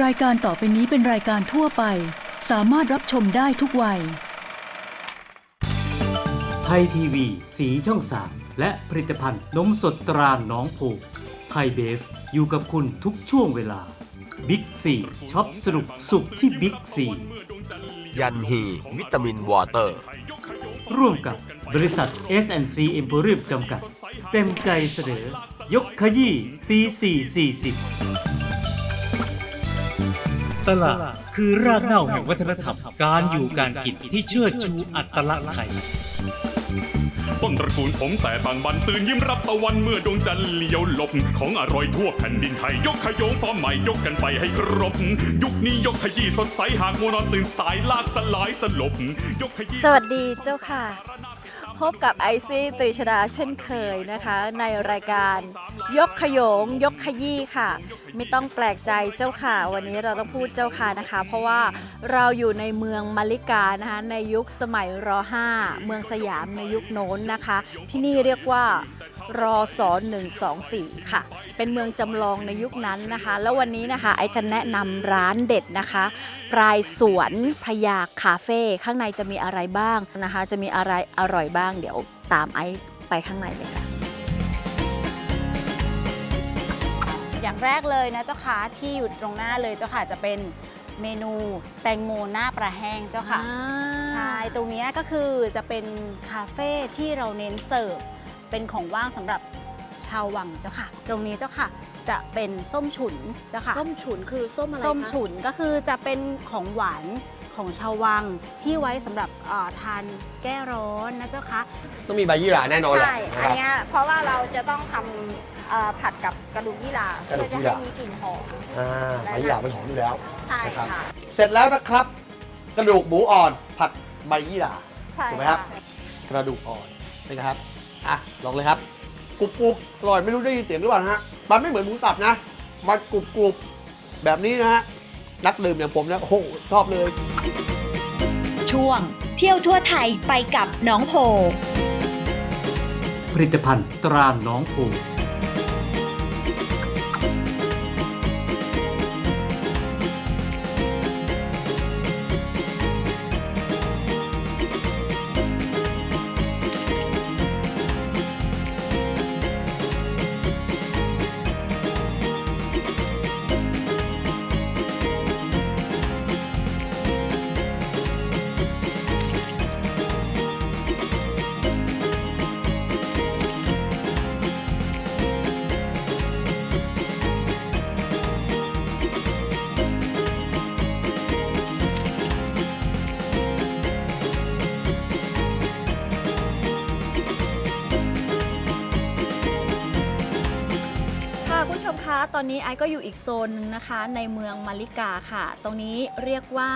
รายการต่อไปนี้เป็นรายการทั่วไป สามารถรับชมได้ทุกวัย ไทยทีวี สีช่อง3และผลิตภัณฑ์นมสดตราหน้องผูไทยเบฟอยู่กับคุณทุกช่วงเวลา บิ๊กซีช็อปสนุกสุขที่บิ๊กซียันฮีวิตามินวอเตอร์ ร่วมกับบริษัท S&C e m p o r i u m จำกัด เต็มใจเสนอยกขยี้ตีสี่สี่สิบ ตลาดคือรากเหง้าแห่งวัฒนธรรม การอยู่การกินที่เชิดชูอัตลักษณ์ไทยต้นตระกูลผมแต่บางบันตื่นยิ้มรับตะวันเมื่อดวงจันทร์เลี้ยวหลบ ของอร่อยทั่วแผ่นดินไทย ยกขยงฟอร์มใหม่ยกกันไปให้ครบ ยุคนี้ยกขยี้สดใสหากมัวนอนตื่นสายลากสลายสลบ ยกขยี้สวัสดีเจ้าค่ะ พบกับไอซี่ตรีชดาเช่นเคยนะคะ ในรายการยกขยงยกขยี้ค่ะ ไม่ต้องแปลกใจเจ้าค่ะ วันนี้เราต้องพูดเจ้าค่ะนะคะ เพราะว่าเราอยู่ในเมืองมาริกานะคะในยุคสมัยร 5 เมืองสยามในยุคโน้นนะคะ ที่นี่เรียกว่า รอสอน124 ค่ะ เป็นเมืองจำลองในยุคนั้นนะคะ แล้ววันนี้นะคะไอจะแนะนำร้านเด็ดนะคะปลายสวนพยาคาเฟ่ข้างในจะมีอะไรบ้างนะคะ จะมีอะไรอร่อยบ้าง เดี๋ยวตามไอซ์ไปข้างในเลยค่ะอย่างแรกเลยนะเจ้าค่ะที่อยู่ตรงหน้าเลยเจ้าค่ะจะเป็นเมนูแตงโมหน้าปลาแห้งเจ้าค่ะใช่ตรงเนี้ยก็คือจะเป็นคาเฟ่ที่เราเน้นเสิร์ฟ เป็นของว่างสำหรับชาววังเจ้าค่ะ ตรงนี้เจ้าค่ะ จะเป็นส้มฉุนเจ้าค่ะ ส้มฉุนคือส้มอะไรคะ ส้มฉุนก็คือจะเป็นของหวานของชาววังที่ไว้สำหรับเอ่อทานแก้ร้อนนะเจ้าคะ ต้องมีใบยี่หร่าแน่นอนแหละใช่ นะอัคนรับ เนี้ยเพราะว่าเราจะต้องทำเอ่อผัดกับกระดูกยี่หร่ากระดูเพื่อกยี่จะหร่าให้มีกลิ่นหอม อ่าใบยี่หร่ามันหอมอยู่แล้ว ใช่นะครับ ค่ะ เสร็จแล้วนะครับ กระดูกหมูอ่อนผัดใบยี่หร่า ใช่ถูกไหมครับ ค่ะ กระดูกอ่อนนี่นะครับ อะลองเลยครับกรุบกรุบอร่อยไม่รู้ได้ยินเสียงหรือเปล่านะฮะมันไม่เหมือนหมูสับนะมันกรุบกรุบแบบนี้นะฮะนักดื่มอย่างผมนะโอ้โหชอบเลย ช่วง เที่ยวทั่วไทยไปกับน้องโพผลิตภัณฑ์ตราหน้องผูค่ คุณผู้ชมคะ ตอนนี้ไอซ์ก็อยู่อีกโซนนึงนะคะ ในเมืองมาริกาค่ะ ตรงนี้เรียกว่า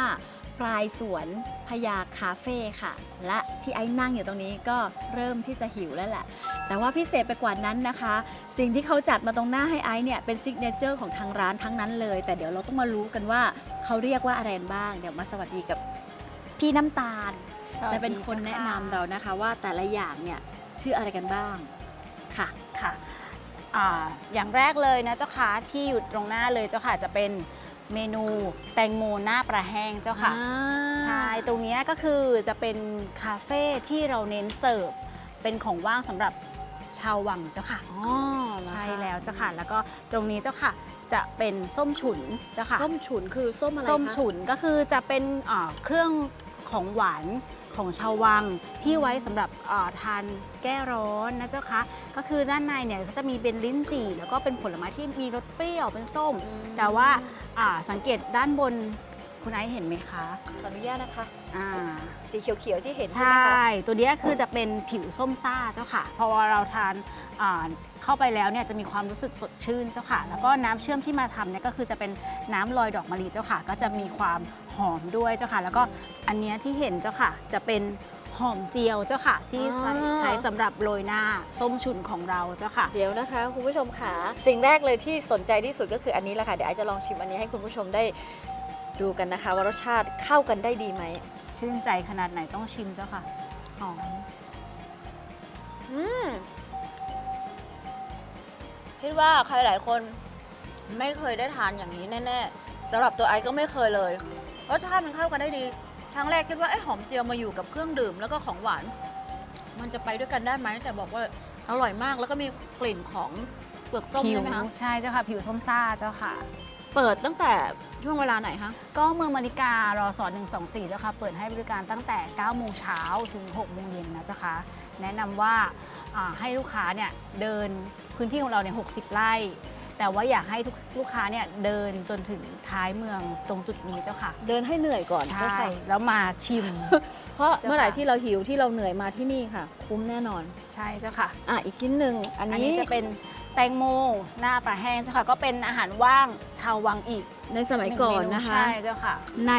ปลายสวนพยาคาเฟ่ค่ะ และที่ไอ้นั่งอยู่ตรงนี้ก็เริ่มที่จะหิวแล้วแหละ แต่ว่าพิเศษไปกว่านั้นนะคะ สิ่งที่เขาจัดมาตรงหน้าให้ไอซ์เนี่ยเป็นซิกเนเจอร์ของทางร้านทั้งนั้นเลย แต่เดี๋ยวเราต้องมารู้กันว่าเขาเรียกว่าอะไรบ้าง เดี๋ยวมาสวัสดีกับพี่น้ำตาล จะเป็นคนแนะนำเรานะคะว่าแต่ละอย่างเนี่ยชื่ออะไรกันบ้างค่ะค่ะ อ่าอย่างแรกเลยนะเจ้าค่ะที่อยู่ตรงหน้าเลยเจ้าค่ะจะเป็นเมนูแตงโมหน้าปลาแห้งเจ้าค่ะใช่ตรงเนี้ยก็คือจะเป็นคาเฟ่ที่เราเน้นเสิร์ฟเป็นของว่างสำหรับชาววังเจ้าค่ะอ๋อเหรอคะใช่แล้วเจ้าค่ะ แล้วก็ตรงนี้เจ้าค่ะจะเป็นส้มฉุนเจ้าค่ะ ส้มฉุนคือส้มอะไรคะ ส้มฉุนก็คือจะเป็นอ่าเครื่อง ของหวานของชาววังที่ไว้สำหรับอ่าทานแก้ร้อนนะเจ้าคะก็คือด้านในเนี่ยก็จะมีเป็นลิ้นจี่ แล้วก็เป็นผลไม้ที่มีรสเปรี้ยวเป็นส้ม แต่ว่าอ่าสังเกตด้านบนคุณไอซ์เห็นไหมคะขออนุญาตนะคะ อ่า สีเขียวๆที่เห็นใชใช่ไหมคะ่ตัวเนี้ยคือจะเป็นผิวส้มซ่าเจ้าค่ะ พอเราทานอ่าเข้าไปแล้วเนี่ยจะมีความรู้สึกสดชื่นเจ้าค่ะ แล้วก็น้ำเชื่อมที่มาทำเนี่ยก็คือจะเป็นน้ำลอยดอกมะลิเจ้าค่ะ ก็จะมีความหอมด้วยเจ้าค่ะ แล้วก็ อันเนี้ยที่เห็นเจ้าค่ะ จะเป็นหอมเจียวเจ้าค่ะ ที่ใช้ใช้สำหรับโรยหน้าส้มฉุนของเราเจ้าค่ะ เดี๋ยวนะคะคุณผู้ชมค่ะสิ่งแรกเลยที่สนใจที่สุดก็คืออันนี้แหละค่ะเดี๋ยวไอซ์จะลองชิมอันนี้ให้คุณผู้ชมได้ดูกันนะคะ ว่ารสชาติเข้ากันได้ดีไหมชื่นใจขนาดไหนต้องชิมเจ้าค่ะหอมอืมคิดว่าใครหลายคนไม่เคยได้ทานอย่างนี้แน่สำหรับตัวไอซ์ก็ไม่เคยเลยรสชาติมันเข้ากันได้ดี ครั้งแรกคิดว่าไอ้หอมเจียวมาอยู่กับเครื่องดื่มแล้วก็ของหวาน มันจะไปด้วยกันได้ไหมแต่บอกว่าอร่อยมากแล้วก็มีกลิ่นของเปลือกส้มผิใช่วไหมคะใช่เจ้าค่ะ ผิวส้มซ่าเจ้าค่ะ เปิดตั้งแต่ช่วงเวลาไหนคะก็เมืองมาริการอสอ124เจ้าค่ะ เปิดให้บริการตั้งแต่ 9 โมงเช้าถึง 6 โมงเย็นนะเจ้าค่ะ แนะนำว่าอ่าให้ลูกค้าเนี่ยเดินพื้นที่ของเราเนี่ย60 ไร่ แต่ว่าอยากให้ทุกลูกค้าเนี่ยเดินจนถึงท้ายเมืองตรงจุดนี้เจ้าค่ะเดินให้เหนื่อยก่อนใช่เจ้าค่ะ แล้วมาชิม เพราะเจ้าค่ะเมื่อไหร่ที่เราหิวที่เราเหนื่อยมาที่นี่ค่ะ คุ้มแน่นอน ใช่เจ้าค่ะ อะ อีกชิ้นหนึ่งอันอันนี้นี้จะเป็นแตงโมหน้าปลาแห้งเจ้าค่ะ ก็เป็นอาหารว่างชาววังอีกในสมัยก่อนหงเมนะคะ ใช่เจ้าค่ะ ใน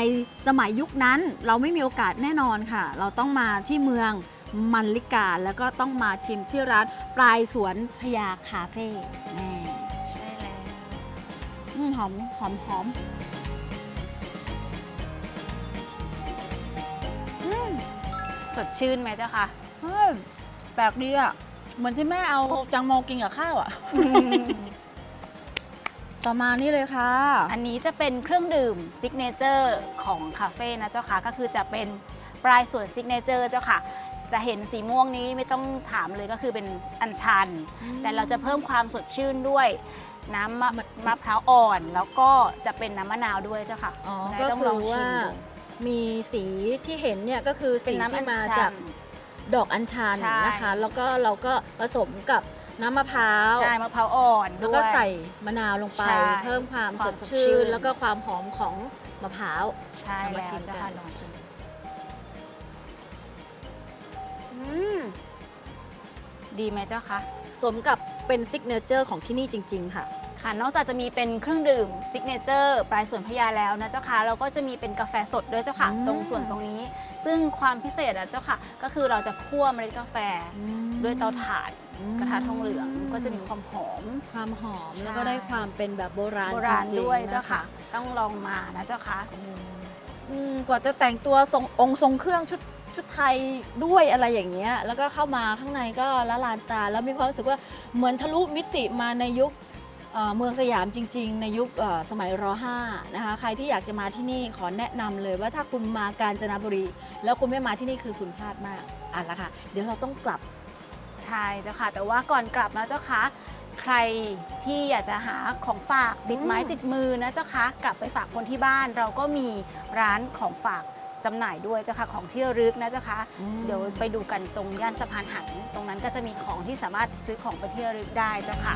สมัยยุคนั้นเราไม่มีโอกาสแน่นอนค่ะ เราต้องมาที่เมืองมันลิกาแล้วก็ต้องมาชิมที่ร้านปลายสวนพญาคาเฟ่แน่ใช่แล้ว อืมหอมหอมหอมอืมสดชื่นไหมเจ้าค่ะเฮ้ยแปลกดีอะ เหมือนที่แม่เอาจังโมกินกับข้าวอะ ต่อมานี่เลยค่ะ อันนี้จะเป็นเครื่องดื่มซิกเนเจอร์ของคาเฟ่นะเจ้าค่ะ ก็คือจะเป็นปลายส่วนซิกเนเจอร์เจ้าค่ะ จะเห็นสีม่วงนี้ไม่ต้องถามเลยก็คือเป็นอัญชัน แต่เราจะเพิ่มความสดชื่นด้วย น้ำมะมะพร้าวอ่อน แล้วก็จะเป็นน้ำมะนาวด้วยเจ้าค่ะอ๋อณนายก็ต้องคืลอองชิว่ามดูมีสีที่เห็นเนี่ยก็คือเป็สีนน้ำอัที่ญมาชัจากนดอกอัญชันใช่นะคะ แล้วก็เราก็ผสมกับน้ำมะพร้าวใช่มะพร้าวอ่อนแล้วก็ด้วยใส่มะนาวลงไปใช่เพิ่มความควาสมดสดชื่ชื่นนแล้วก็ความหอมของมะพร้าวใช่เอามาแล้วชิมกันเจ้าค่ะลองชิมอืมดีไหมเจ้าคะสมกับ เป็นซิกเนเจอร์ของที่นี่จริง ๆ ค่ะ ค่ะ นอกจากจะมีเป็นเครื่องดื่มซิกเนเจอร์ปลายสวนพญาแล้วนะเจ้าค่ะเราก็จะมีเป็นกาแฟสดด้วยเจ้าค่ะ อืม ตรงส่วนตรงนี้ ซึ่งความพิเศษอะเจ้าค่ะ ก็คือเราจะคั่วเมล็ดกาแฟด้วยเตาถ่านกระทะทองเหลืองก็จะมีความหอม ความหอมใช่ แล้วก็ได้ความเป็นแบบโบราณโบราณจงๆด้วยเจ้านค่ะ ต้องลองมานะเจ้าค่ะ อืมกว่าจะแต่งตัวทรงองค์ทรงเครื่องชุด ชุดไทยด้วยอะไรอย่างเงี้ยแล้วก็เข้ามาข้างในก็ละลานตา แล้วมีความรู้สึกว่าเหมือนทะลุมิติมาในยุคเมืองสยามจริง ๆ ในยุคสมัยร 5 นะคะใครที่อยากจะมาที่นี่ขอแนะนำเลยว่าถ้าคุณมากาญจนบุรี แล้วคุณไม่มาที่นี่คือคุณพลาดมากอะละค่ะ เดี๋ยวเราต้องกลับใช่เจ้าค่ะ แต่ว่าก่อนกลับนะเจ้าค่ะใครที่อยากจะหาของฝากติดไม้ติดมือนะเจ้าค่ะกลับไปฝากคนที่บ้านเราก็มีร้านของฝาก จำหน่ายด้วยเจ้าค่ะของที่ระลึกนะเจ้าค่ะเดี๋ยวไปดูกันตรงย่านสะพานหันตรงนั้นก็จะมีของที่สามารถซื้อของไปที่ระลึกได้เจ้าค่ะ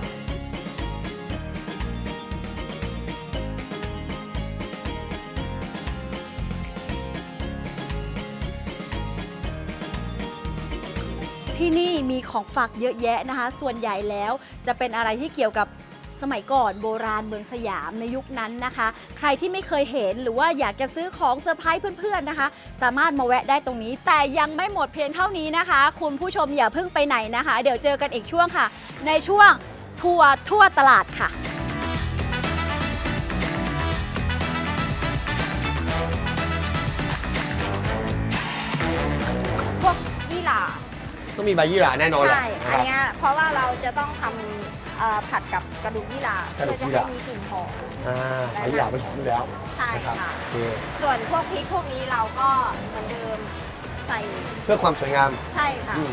ที่นี่มีของฝากเยอะแยะนะคะ ส่วนใหญ่แล้วจะเป็นอะไรที่เกี่ยวกับ สมัยก่อนโบราณเมืองสยามในยุคนั้นนะคะ ใครที่ไม่เคยเห็นหรือว่าอยากจะซื้อของเซอร์ไพรส์เพื่อนๆนะคะ สามารถมาแวะได้ตรงนี้ แต่ยังไม่หมดเพียงเท่านี้นะคะ คุณผู้ชมอย่าเพิ่งไปไหนนะคะ เดี๋ยวเจอกันอีกช่วงค่ะ ในช่วงทัวร์ทั่วตลาดค่ะพวกยี่หร่าต้องมีใบยี่หร่าแน่นอนแหละใช่ นะอัคนรับ เนี้ยเพราะว่าเราจะต้องทำ เอ่อผัดกับกระดูกยี่หร่ากระดูเพื่อกยี่จะหร่า ให้มีกลิ่นหอม อ่าใบยี่หร่าเป็นหอมอยู่แล้วใช่นะครับค่ะ โอเคส่วนพวกพริกพวกนี้เราก็เหมือนเดิมใส่เพื่อความสวยงาม ใช่ค่ะ อืม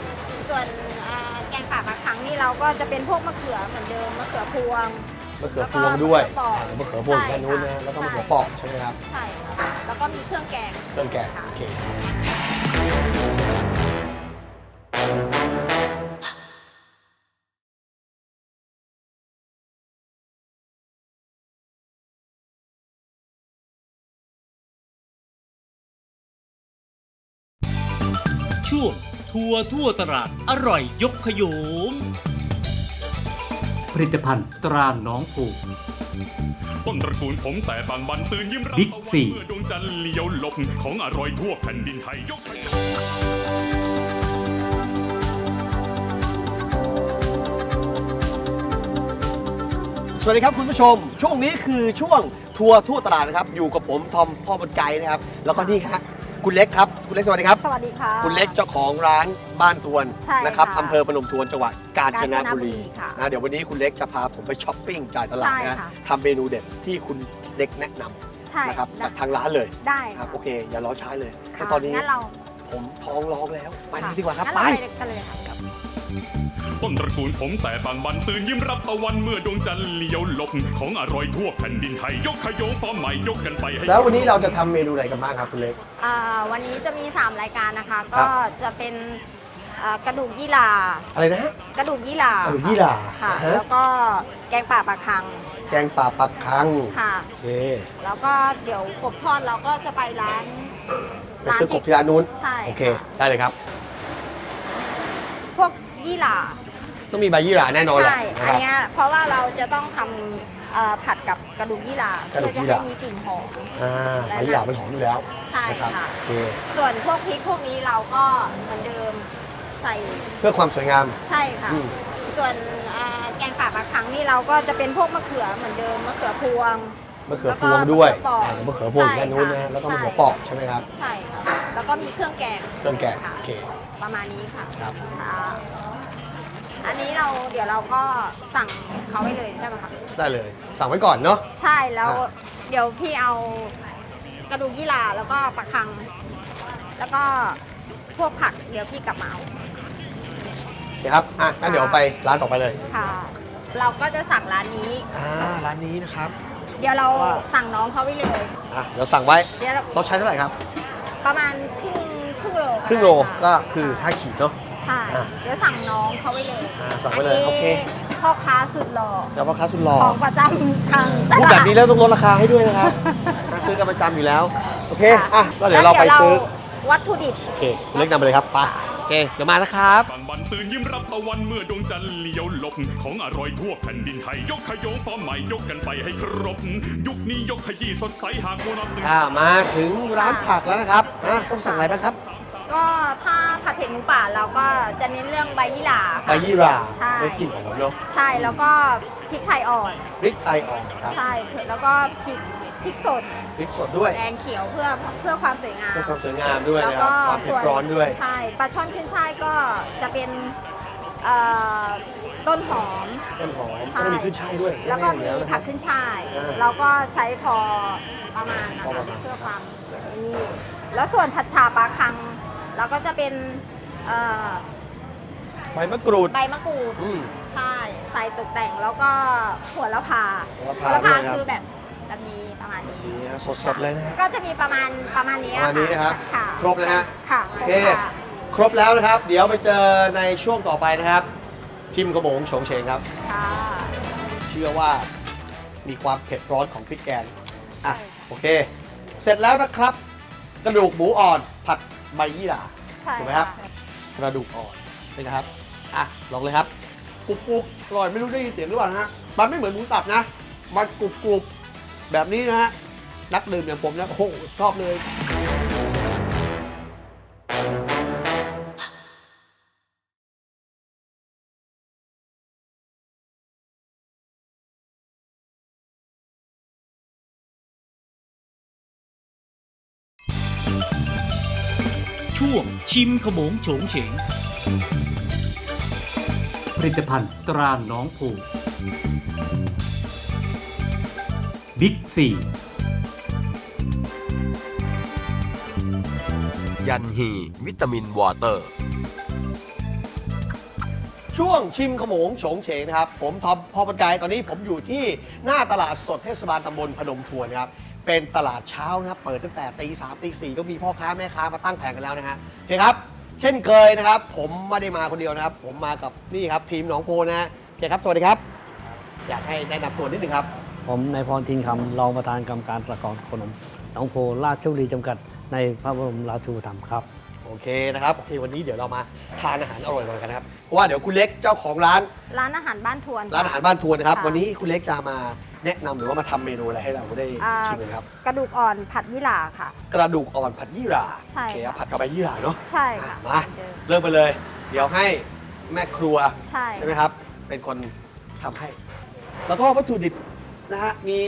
ส่วนเอ่อแกงป่าปลาคังนี่เราก็จะเป็นพวกมะเขือเหมือนเดิมมะเขือพวง มะเขือพวงด้วยแล้วก็อ่ามะเขือพวงอยู่ด้านนู้นนะใช่ค่ะแล้วก็มะเขือเปอกใช่ไหมครับ ใช่ค่ะแล้วก็มีเครื่องแกง เครื่องแกงค่ะโอเค ช่วงทัวร์ทั่วตลาดอร่อยยกขยงผลิตภัณฑ์ตราหน้องผูก ต้นตระกูลผมแต่บางบันตื่นยิ้มรับบิ๊กตะวันซี เมื่อดวงจันทร์เลี้ยวหลบของอร่อยทั่วแผ่นดินไทยยกให้สวัสดีครับคุณผู้ชม ช่วงนี้คือช่วงทัวร์ทั่วตลาดนะครับ อยู่กับผมทอมพ่อบนไกด์นะครับ แล้วก็นี่ครับ คุณเล็กครับ คุณเล็กสวัสดีครับ สวัสดีค่ะ คุณเล็กเจ้าของร้านบ้านทวนใช่นะครับค่ะอำเภอพนมทวนจังหวัดกาญจนบุรีกาญจนบุรีค่ะนะเดี๋ยววันนี้คุณเล็กจะพาผมไปช้อปปิ้งจ่ายตลาดใช่นะค่ะ ทำเมนูเด็ดที่คุณเล็กแนะนำใช่นะครับได้จากทางร้านเลยได้ครับค่ะโอเค อย่ารอช้าเลยค่ะแค่ตอนนี้งั้นเราผมท้องร้องแล้วไปค่ะดีกว่าครับงั้นไปเราไปกันเลยค่ะ ต้นตระกูลผมแต่บางบันตื่นยิ้มรับตะวันเมื่อดวงจันทร์เลี้ยวหลบของอร่อยทั่วแผ่นดินไทยยกขยงฟอร์มใหม่ยกกันไปให้ แล้ววันนี้เราจะทำเมนูอะไรกันบ้างครับคุณเล็ก อ่าวันนี้จะมี 3 รายการนะคะ ครัก็บ จะเป็นอ่ากระดูกยี่หร่าอะไรนะฮะ กระดูกยี่หร่ากระดูกยี่หร่าค่ะ อ่าฮะ แล้วก็แกงป่าปลาคังแกงป่าปักคังค่ะ โอเคแล้วก็เดี๋ยวกบทอดเราก็จะไปร้านไปซื้อกบที่ร้านนู้น ใช่โอเคค่ะได้เลยครับพวก ยี่หร่าต้องมีใบยี่หร่าแน่นอนแหละใช่นะอัคนรับ เนี้ยเพราะว่าเราจะต้องทำเอ่อผัดกับกระดูกยี่หร่ากระดูเพื่อกยี่จะหร่าให้มีกลิ่นหอม อ่าใบยี่หร่ามันหอมอยู่แล้วใช่นะครับค่ะ โอเคส่วนพวกพริกพวกนี้เราก็เหมือนเดิมใส่เพื่อความสวยงาม ใช่ค่ะ อืม ส่วนอ่าแกงป่าปลาคังนี่เราก็จะเป็นพวกมะเขือเหมือนเดิมมะเขือพวง มะเขือพวงด้วยแล้วก็อ่ามะเขือพวงอยู่ใช่ด้านนู้นนะค่ะฮะแล้วก็มะใช่เขือเปอกใช่ไหมครับ ใช่ค่ะ แล้วก็มีเครื่องแกงเครื่องแกงค่ะโอเค ประมาณนี้ค่ะครับอ่าอันนี้เราเดี๋ยวเราก็สั่งเขาไว้เลยใช่ไหมคะได้เลย สั่งไว้ก่อนเนาะ ใช่แล้วอะ เดี๋ยวพี่เอากระดูกยี่หร่าแล้วก็ปลาคัง แล้วก็พวกผักเดี๋ยวพี่กลับมาเอา โอเคครับอะงั้นเดี๋ยวไปร้านต่อไปเลยค่ะ เราก็จะสั่งร้านนี้ อ่าร้านนี้นะครับ เดี๋ยวเราว่า สั่งน้องเขาไว้เลย อะเดี๋ยวสั่งไว้เดี๋ยวเราต้องใช้เท่าไหร่ครับ ประมาณครึ่งครึ่งโลครึ่งโลได้ก็ค่ะคือ 5 ขีดเนาะใช่อะเดี๋ยวสั่งน้องเขาไว้เลยอ่าสั่งไว้เลยนนี้โอเค พ่อค้าสุดหล่อแล้วพ่อค้าสุดหล่อของประจำทางตพูดลาดแบบนี้แล้วต้องลดราคาให้ด้วยนะครับมาซื้อกันประจำอยู่แล้ว โอเค อะก็เดี๋ยวเราไปซื้อวัตถุดิบ โอเคคุณเล็กนำไปเลยครับไปโอ เคเดี๋ยวมานะครับ บางบันตื่นยิ้มรับตะวันเมื่อดวงจันทร์เลี้ยวหลบ ของอร่อยทั่วแผ่นดินไทย ยกขยงฟอร์มใหม่ยกกันไปให้ครบ ยุคนี้ยกขยี้สดใสหากมัวนอนตื่นอ่ามาถึงร้านผักแล้วนะครับอะต้องสั่งอะไรบ้างครับก็ถ้าผัดเผ็ดหมูป่าเราก็จะเน้นเรื่องใบยี่หร่าใบยี่หร่าใช่ไว้กลิ่นหอมเนาะใช่แล้วก็พริกไทยอ่อน พริกไทยอ่อนครับ ใช่แล้วก็พริก พริกสดพริกสดด้วยแดงเขียวเพื่อเพื่อความสวยงามเพื่อความสวยงามด้วยแล้วนะครับก็ความเผ็ดร้อนด้วย ใช่ปลาช่อนขึ้นช่ายก็จะเป็นเอ่อต้นหอม ต้นหอมใช่แล้วก็มีขึ้นช่ายด้วยแล้วก็น่ๆมีอยู่นะคผัรับ กขึ้นช่ายอ่าเราก็ใช้พอประมาณนะพอปคะระมาณ เพื่อความนี่แล้วส่วนผัดชาปลาคัง เราก็จะเป็นเอ่อใบมะกรูดใบมะกรูด อืม ใช่ใส่ตกแต่งแล้วก็หัวละพาหัวละพาหัวละพาด้วยครับ คือแบบ แบบนี้ประมาณนี้นี่ฮะสดๆเลยนะฮะ ก็จะมีประมาณประมาณนี้ประมาณนี้นะครับค่ะครบนะฮะ ค่ะโอครบเคค่ะครบแล้วนะครับ เดี๋ยวไปเจอในช่วงต่อไปนะครับ ชิมกระโมงโฉงเฉงครับ ค่ะเชื่อว่ามีความเผ็ดร้อนของพริกแกงอะโอเค เสร็จแล้วนะครับ กระดูกหมูอ่อนผัดใบยี่หร่า ใช่ถูกไหมครับกระดูกอ่อนนี่นะครับ อะ ลองเลยครับ กรุบกรุบอร่อยไม่รู้ได้ยินเสียงหรือเปล่านะฮะ มันไม่เหมือนหมูสับนะ มันกรุบกรุบ แบบนี้นะฮะ นักดื่มอย่างผมนะโอ้โหชอบเลยช่วงชิมขโมงโฉงเฉง ผลิตภัณฑ์ตราหน้องผู บิ๊กซียันฮี วิตามินวอเตอร์ ช่วงชิมขโมงโฉงเฉงนะครับ ผมทอมพอปันไกายตอนนี้ผมอยู่ที่หน้าตลาดสดเทศบาลตำบลพนมทวนครับ เป็นตลาดเช้านะครับ เปิดตั้งแต่ตีสามตีสี่ก็มีพ่อค้าแม่ค้ามาตั้งแผงกันแล้วนะฮะโอเคครับ เช่นเคยนะครับ ผมไม่ได้มาคนเดียวนะครับ ผมมากับนี่ครับทีมหนองโพนะฮะโอเคครับ สวัสดีครับ อยากให้แนะนำตัวนิดนึงครับ ผมนายพรทินคำรองประธานกรรมการสหกรณ์ขนมหนองโพราชบุรีจำกัด ในพระบรมราชูปถัมภ์ครับ โอเคนะครับโอเควันนี้เดี๋ยวเรามาทานอาหารอร่อยๆกันนะครับเพราะว่าเดี๋ยวคุณเล็กเจ้าของร้านร้านอาหารบ้านทวนร้านอาหารบ้านทวนนะครับค่ะวันนี้คุณเล็กจะมาแนะนำหรือว่ามาทำเมนูอะไรให้เราได้อ่าชิมกันครับ กระดูกอ่อนผัดยี่หร่าค่ะ กระดูกอ่อนผัดยี่หร่าใช่โอเคครับค่ะ ผัดกับใบยี่หร่าเนาะใช่ค่ะอะมาเหอนเดิมเริ่มไปเลย เดี๋ยวให้แม่ครัว ใช่ ใช่ไหมครับ เป็นคนทำให้ แล้วก็วัตถุดิบ นะฮะมี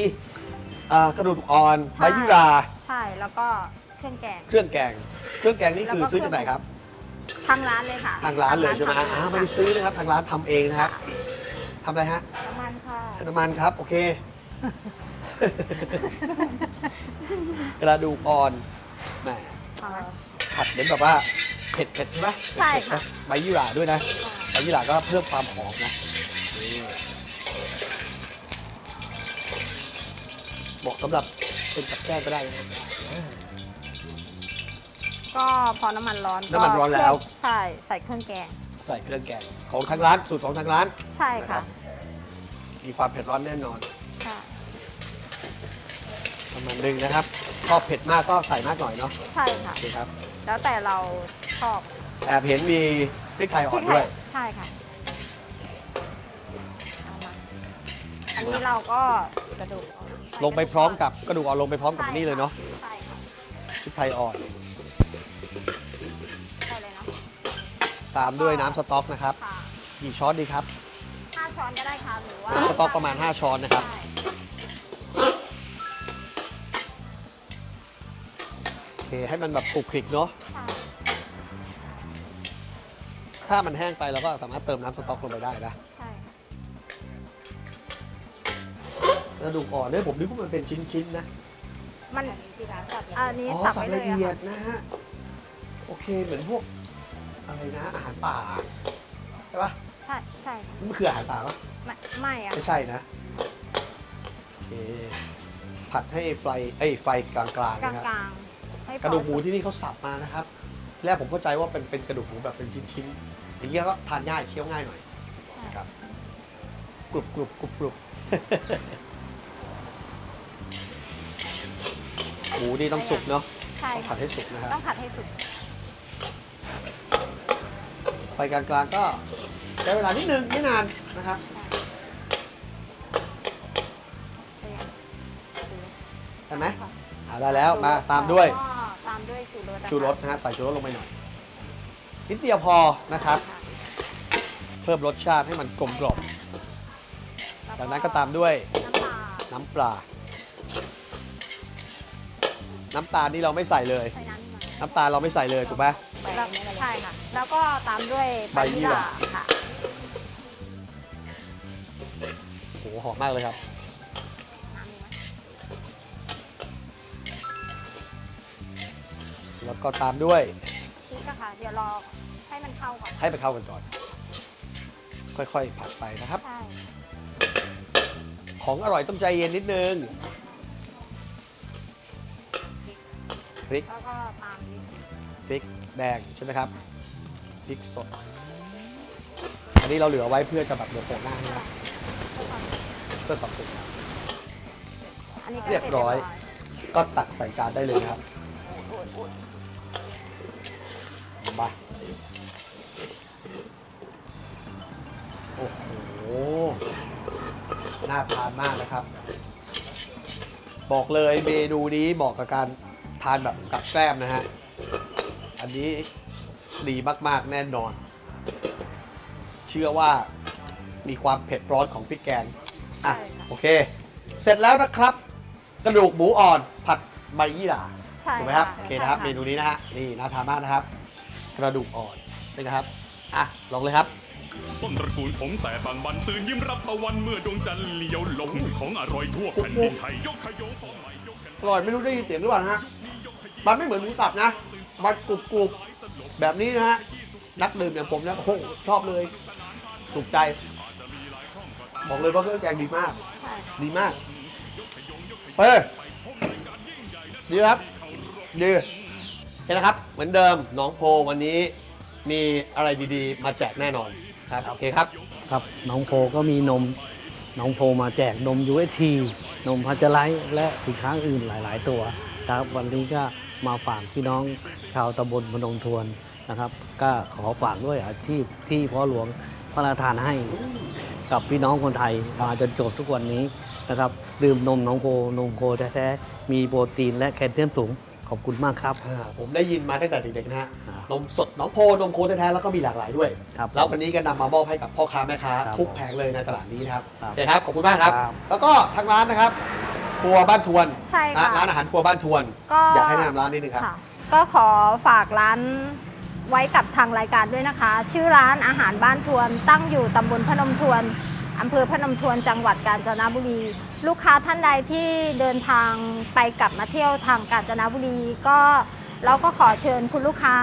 เอ่อกระดูกอ่อนใบยี่หร่าใช่ แล้วก็เครื่องแกง เครื่องแกง เครื่องแกงนี่คือแล้วก็ซื้อจากไหนครับ ทางร้านเลยค่ะทางร้านเลยใช่ไหมฮะทงอ่าร้านไม่ได้ซื้อนะครับ ทางร้านทำเองนะฮะทำอะไรฮะน้ำมันค่ะ น้ำมันครับ โอเค กระดูกอ่อนแหมผัดเหมือนแบบว่าเผ็ดเผ็ดใช่ไหมใช่ค่ะใบยี่หร่าด้วยนะใบยี่หร่าก็เพิ่มความหอมนะ เหมาะสำหรับเป็นกับแก้มก็ได้นะก็พอน้ำมันร้อนก็น้ำมันร้อนแล้ว ใช่ใส่เครื่องแกง ใส่เครื่องแกงของทางร้านสูตรของทางร้าน ใช่ค่ะ มีความเผ็ดร้อนแน่นอนใช่ประมาณหนึงนะครับชอบเผ็ดมากก็ใส่มากหน่อยเนาะใช่ค่ะโอเคครับแล้วแต่เราชอบแอบเห็นมีพริกไทยอ่อนด้วย ใช่ค่ะเอามาอันนี้เราก็กระดูกอ่อน ลงไปพร้อมกับกระดูกอ่อนลงไปพร้อมกับนี่เลยเนาะใช่ค่ะพริกไทยอ่อนใช่เลยเนาะตามด้วยน้ำสต๊อกนะครับค่ะกี่ช้อนดีครับ ห้าช้อนก็ได้ค่ะหรือว่าน้ำสต๊อกประมาณ 5 ช้อนนะครับ ใช่โอเค ให้มันแบบคลุกคลิกเนาะ ใช่ถ้ามันแห้งไปเราก็สามารถเติมน้ำสต๊อกลงไปได้นะ กระดูกอ่อนเนี่ยผมนึกว่ามันเป็นชิ้นๆนะมันอันนี้อ๋อสับสับไว้เลละยเอียอะดนะฮะโอเคเหมือนพวกอะไรนะ อาหารป่าใช่ปะใช่ใช่ค่ะมันคืออาหารป่าปะไม่ไม่อะไม่ใช่นะโอเคผัดให้ไฟเอ้ยไฟกลางๆกลานะครับงๆให้พอกระดูกหมูที่นี่เขาสับมานะครับ แรกผมเข้าใจว่าเป็นเป็นกระดูกหมูแบบเป็นชิ้นๆ อย่างเงี้ยก็ทานง่ายเคี้ยวง่ายหน่อยนะครับกรุบกรุบกรุบกรุบ หมูนี่ต้องสุกเนาะใช่ต้องผัค่ะดให้สุกนะครับต้องผัดให้สุก ไฟกลางๆก็ใช้เวลานิดนึงไม่นานนะครับใช่ไหมอ่าได้แล้วมาตามด้วยก็ตามด้วยชูรสนะคะชูรสนะฮะใส่ชูรสลงไปหน่อยนิดเดียวพอนะครับ เพิ่มรสชาติให้มันกลมกล่อมจากนั้นก็ตามด้วยน้ำปลาน้ำปลา น้ำตาลนี่เราไม่ใส่เลย ใส่น้ำนิดหน่อยน้ำตาลเราไม่ใส่เลยถูกไหม แล้วใช่ค่ะ แล้วก็ตามด้วยใบยี่หร่า ค่ะโอ้โหหอมมากเลยครับ แล้วก็ตามด้วยพริกอะค่ะ เดี๋ยวรอให้มันเข้าก่อน ให้ไปเข้ากันก่อน ค่อยๆผัดไปนะครับ ใช่ ของอร่อยต้องใจเย็นนิดนึง พริกแล้วก็ตามนี้พริกแดงใช่ไหมครับพริกสด อันนี้เราเหลือไว้เพื่อจะแบบเดี๋ยวโปะหน้านะครับเพื่อความสวยงามอันนี้ก็เรียบร้อย ก็ตักใส่จานได้เลยนะครับมาโอ้โห น่าทานมากนะครับ บอกเลยเมนูนี้เหมาะกับการ ทานแบบกับแกล้มนะฮะ อันนี้ดีมากๆแน่นอน เชื่อว่ามีความเผ็ดร้อนของพริกแกงอะโอเค เสร็จแล้วนะครับ กระดูกหมูอ่อนผัดใบยี่หร่า ใช่ถูกไหมครับะโอเคนะครับใช่เมนูนี้นะฮะนี่น่าทานมากนะครับ กระดูกอ่อนนี่นะครับอะลองเลยครับ ต้นตระกูลผมแต่บางบันตื่นยิ้มรับตะวันเมื่อดวงจันทร์เลี้ยวหลงของอร่อยทั่วแผ่นดินไทยยกขยงฟอร์มใหม่ยกกัน อร่อยไม่รู้ได้ยินเสียงหรือเปล่านะฮะ มันไม่เหมือนหมูสับนะ มันกรุบกรุบๆแบบนี้นะฮะ นักดื่มอย่างผมนะโอ้โหชอบเลย ถูกใจ บอกเลยว่าเครื่องแกงดีมากใช่ดีมากเฮ้ยดีครับ ดีเห็นนะครับ เหมือนเดิมหน้องโพวันนี้มีอะไรดีๆ มาแจกแน่นอนครับ โอเคครับ ครับน้องโพก็มีนม น้องโพมาแจกนม UST นมพัชไลและสินค้าอื่นหลาย ๆ ตัวครับวันนี้ก็มาฝากพี่น้องชาวตำบลพนมทวนนะครับ ก็ขอฝากด้วยอาชีพที่พ่อหลวงพระราชทานให้กับพี่น้องคนไทยมาจนจบทุกวันนี้นะครับ ดื่มนมน้องโพนมโคแท้ๆมีโปรตีนและแคลเซียมสูง ขอบคุณมากครับ อ่าผมได้ยินมาตั้งแต่เด็กๆนะฮะครับนมสดหน้องโพนมโคแท้ๆแล้วก็มีหลากหลายด้วย ครับแล้ววันนี้ก็นำมามอบให้กับพ่อค้าแม่ค้าครับทุกแผงเลยในตลาดนี้นะครับครับโอเคครับขอบคุณมากครับ ครับ แล้วก็ทางร้านนะครับครัวบ้านทวนใช่นะค่ะร้านอาหารครัวบ้านทวน ก็อยากให้แนะนำร้านนิดนึงครับ ค่ะก็ขอฝากร้านไว้กับทางรายการด้วยนะคะ ชื่อร้านอาหารบ้านทวนตั้งอยู่ตำบลพนมทวนอำเภอพนมทวนจังหวัดกาญจนบุรี ลูกค้าท่านใดที่เดินทางไปกลับมาเที่ยวทางกาญจนบุรีก็เราก็ขอเชิญคุณลูกค้า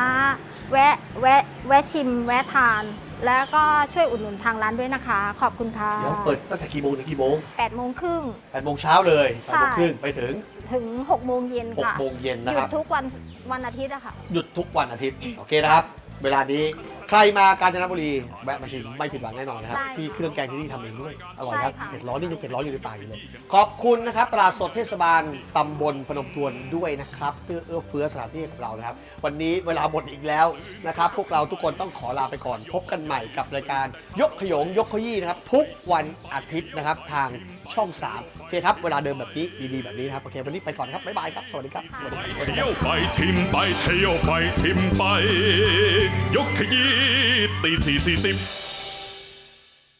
แวะแวะแวะชิม แวะทาน แล้วก็ช่วยอุดหนุนทางร้านด้วยนะคะ ขอบคุณค่ะเดี๋ยวเปิดตั้งแต่กี่โมงถึงกี่โมง8โมงครึ่ง8โมงเช้าเลย8โมงครึ่งไปถึงถึง6โมงเย็นค่ะ6โมงเย็นหนะยุคดรับ ทุกวันวันอาทิตย์อะค่ะ หยุดทุกวันอาทิตย์ โอเคนะครับ เวลานี้ใครมากาญจนบุรีแวะมาชิมไม่ผิดหวังแน่นอนนะครับ ใช่ที่เครื่องแกงที่นี่ทำเองด้วย อร่อยครับใช่ค่ะ เผ็ดร้อนนี่ยังเผ็ดร้อนอยู่ในปากอยู่เลย ขอบคุณนะครับตลาดสดเทศบาลตำบลพนมทวนด้วยนะครับเพื่อเอื้อเฟื้อสถานที่กับเรานะครับ วันนี้เวลาหมดอีกแล้วนะครับ พวกเราทุกคนต้องขอลาไปก่อน พบกันใหม่กับรายการยกขยงยกขยี้นะครับ ทุกวันอาทิตย์นะครับทางช่อง3โอเคครับเวลาเดิมแบบนี้ดีๆแบบนี้นะครับโอเควันนี้ไปก่อนครับบ๊ายบายครับสวัสดีครับสวัสดีครับเที่ยวไปชิมไปเที่ยวไปชิมไป ยกขยี้ตีสี่สี่สิบ